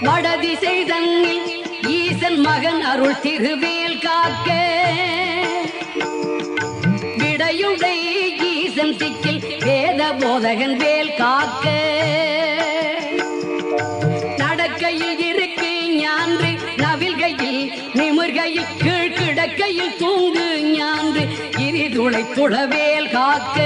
வடதிசை தன்னில் ஈசன் மகன் அருள் திருவேல் காக்க. விடையுடை ஈசன் சிக்கில் வேத போதகன் வேல் காக்க. இரிதுளை துளவேல் காக்க.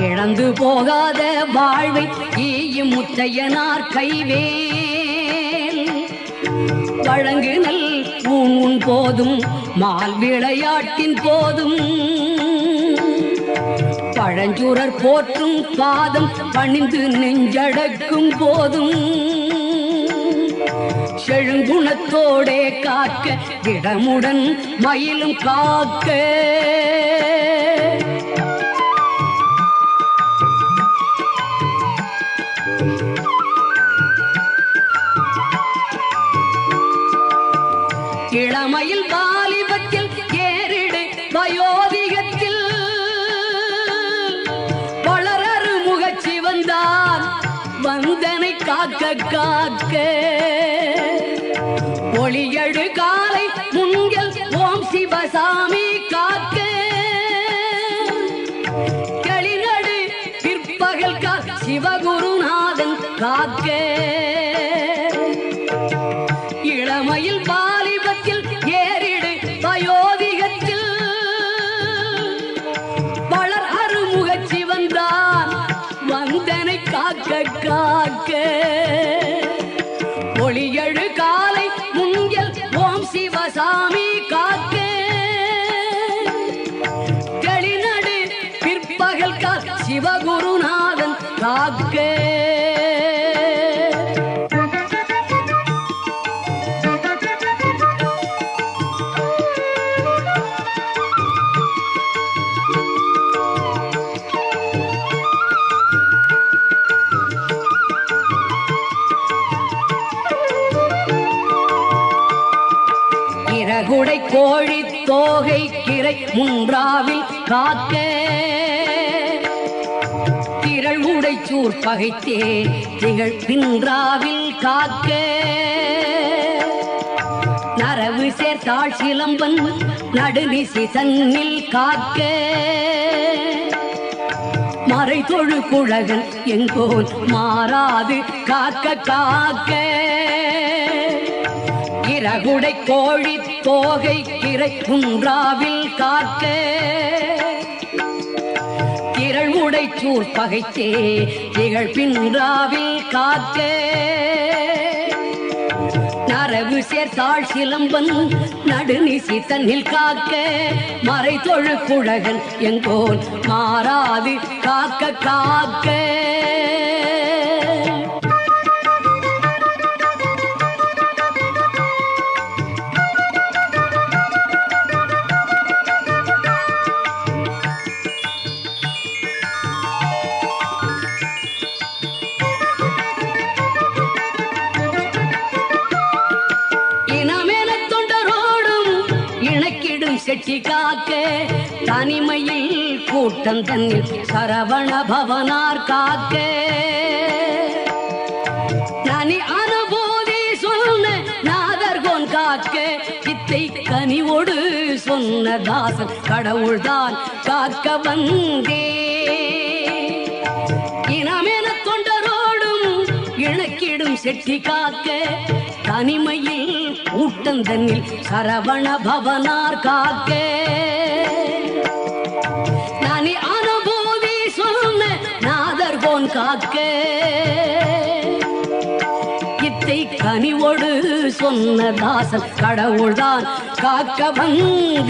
இழந்து போகாத வாழ்வை ஈயும் முத்தையனார் கைவேல். வழங்கு நல்ல ஊன் உன் போதும் மால் விளையாட்டின் போதும். பழஞ்சூரர் போற்றும் பாதம் பணிந்து நெஞ்சடக்கும் போதும். செழுங்குணத்தோடே காக்க இடமுடன் மயிலும் காக்க. மயில் வாலிபத்தில் ஏறிடு வயோதிகத்தில். வளரரு முகச்சி வந்தான் வந்தனை காக்க காக்க. ஒளியழு காலை முன்கள் ஓம் சிவசாமி காக்க. காக்க. ஒளியழு காலை முன்கள் ஓம் சிவசாமி காக்க. களிநடு பிற்பகல் கா சிவகுரு குடை கோழி தோகை கிரை முன்றாவில் காக்க. திரள் உடைச்சூர் பகைத்தே திகழ் பின்றாவில் காக்க. நரவு சேர்த்தாள் சிலம்பன் நடுநிசி சன்னில் காக்க. மறை தொழு குழகன் எங்கோன் மாறாது காக்க காக்க. இறகுடை கோழி தோகை கிரை குன்றாவில் காக்க. திரள் உடை சூர் பகைத்தே திகழ் பின்றாவில் காக்க. நரவு சேர்த்தாள் சிலம்பன் நடுநிசி தன்னில் காக்க. மறை தொழு குழகன் எங்கோன் மாறாது காக்க காக்க. செட்டி காக்க தனிமையில் கூட்டம் தன்னில் சரவண பவனார் காக்க. தனி அனுபூதி சொன்ன நாதர்கோன் காக்க இத்தை கனிவோடு சொன்ன தாசன் கடவுள்தான் காக்க வந்தே. இனமென தொண்டரோடும் இணக்கிடும் செட்டி காக்க தனிமையில் ஊட்டந்தனில் சரவண பவனார் காக்கே. நானி அனுபூதி சொன்ன நாதர் போன் காக்கே. இத்தை கனிவோடு சொன்ன தாசன் கடவுள்தான் காக்க வந்தே.